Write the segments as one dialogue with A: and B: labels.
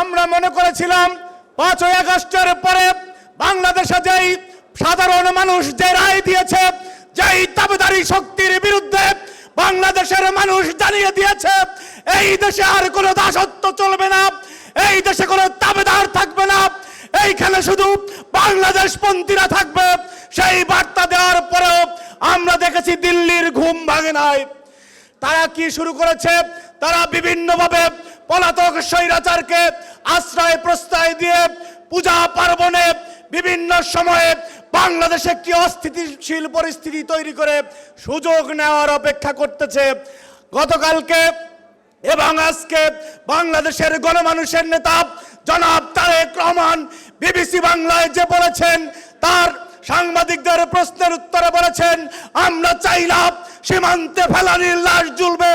A: আমরা মনে করেছিলাম পাঁচই আগস্টের পরে বাংলাদেশে যেই সাধারণ মানুষ যে রায় দিয়েছে, যেই দাবিদারি শক্তির বিরুদ্ধে বাংলাদেশের মানুষ জানিয়ে দিয়েছে, এই দেশে আর কোনো দাসত্ব চলবে না, এই দেশে কোনো দাবিদার থাকবে না, এইখানে শুধু বাংলাদেশ পন্থীরা থাকবে। সেই বার্তা দেওয়ার পরেও আমরা দেখেছি দিল্লির ঘুম ভাঙে নাই। তারা কি শুরু করেছে? তারা বিভিন্নভাবে পলাতক স্বৈরাচারকে আশ্রয় প্রশ্রয় দিয়ে পূজা পার্বণে বিভিন্ন সময়ে বাংলাদেশে একটি অস্থিতিশীল পরিস্থিতি তৈরি করে সুযোগ নেওয়ার অপেক্ষা করতেছে। গতকালকে এবং আজকে বাংলাদেশের গণমানুষের নেতা জনাব তারেক রহমান বিবিসি বাংলায় যে বলেছেন, তার সাংবাদিকদের প্রশ্নের উত্তরে বলেছেন, আমরা চাই না সীমান্তে ফেলানির লাশ ঝুলবে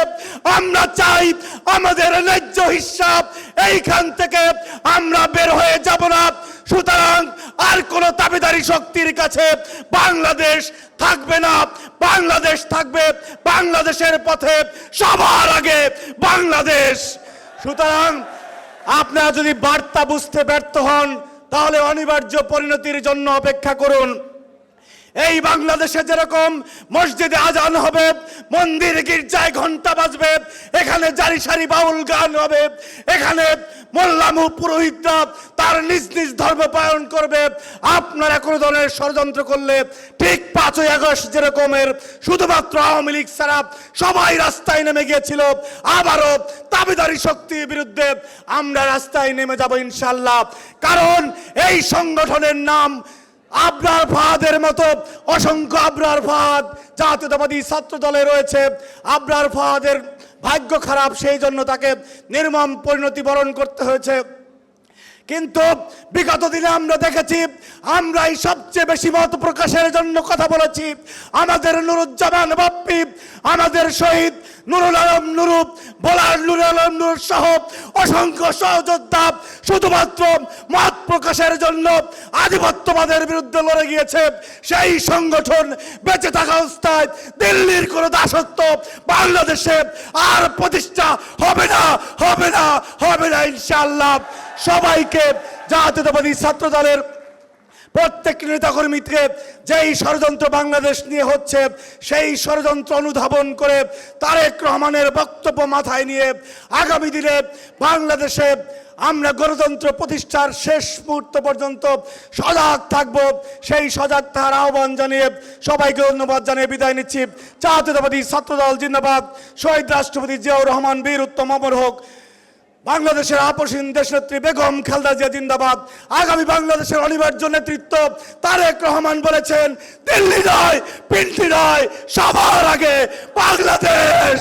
A: আমরা চাই আমাদের ন্যায্য হিসাব। এইখান থেকে আমরা বের হয়ে যাব না। সুতরাং আর কোন দাবিদারি শক্তির কাছে বাংলাদেশ থাকবে না। বাংলাদেশ থাকবে বাংলাদেশের পথে সবার আগে বাংলাদেশ। সুতরাং আপনারা যদি বার্তা বুঝতে ব্যর্থ হন, তাহলে অনিবার্য পরিণতির জন্য অপেক্ষা করুন। এই বাংলাদেশে যেরকম মসজিদে আজান হবে, মন্দির, গির্জায় ঘণ্টা বাজবে, এখানে জারি সারি বাউল গান হবে, এখানে মোল্লামু পুরোহিতরা তার নিজ নিজ ধর্ম পালন করবে। আপনারা কোনো ধরনের ষড়যন্ত্র করলে ঠিক পাঁচই আগস্ট যেরকমের শুধুমাত্র আওয়ামী লীগ ছাড়া সবাই রাস্তায় নেমে গিয়েছিল, আবারও দাবিদারি শক্তির বিরুদ্ধে আমরা রাস্তায় নেমে যাব ইনশাল্লাহ কারণ এই সংগঠনের নাম আবরার ফাহাদের মতো অসংখ্য আবরার ফাহাদ জাতীয়তাবাদী ছাত্র দলে রয়েছে। আবরার ফাহাদের ভাগ্য খারাপ, সেই জন্য তাকে নির্মম পরিণতি বরণ করতে হয়েছে। কিন্তু বিগত দিনে আমরা দেখেছি, আমরাই সবচেয়ে বেশি মত প্রকাশের জন্য কথা বলেছি। আমাদের নুরুজ্জামান বাপ্পি, আমাদের শহীদ নুরুল আলম নুরুপ বোলার নুরুল আলম নুর সহ অসংখ্য সহযোদ্ধা শুধুমাত্র মত প্রকাশের জন্য আধিপত্যবাদের বিরুদ্ধে লড়ে গিয়েছে। সেই সংগঠন বেঁচে থাকা অবস্থায় দিল্লির কোন দাসত্ব বাংলাদেশে আর প্রতিষ্ঠা হবে না হবে না হবে না ইনশাআল্লাহ। সবাইকে জাতীয়তাবাদী ছাত্র দলের প্রত্যেক নেতাকর্মীকে যেই ষড়যন্ত্র বাংলাদেশ নিয়ে হচ্ছে, সেই ষড়যন্ত্র অনুধাবন করে তারেক রহমানের বক্তব্য মাথায় নিয়ে আগামী দিনে বাংলাদেশে আমরা গণতন্ত্র প্রতিষ্ঠার শেষ মুহূর্ত পর্যন্ত সজাগ থাকব। সেই সজাগ থাকার আহ্বান জানিয়ে সবাইকে ধন্যবাদ জানিয়ে বিদায় নিচ্ছি। জাতীয়তাবাদী ছাত্রদল জিন্দাবাদ। শহীদ রাষ্ট্রপতি জিয়াউর রহমান বীর উত্তম অমর হোক। বাংলাদেশের আপসীন দেশনেত্রী বেগম খালদা জিয়া জিন্দাবাদ। আগামী বাংলাদেশের অনিবার্য নেতৃত্ব তারেক রহমান বলেছেন, দিল্লি নয়, পিন্টি নয়, সবার আগে বাংলাদেশ।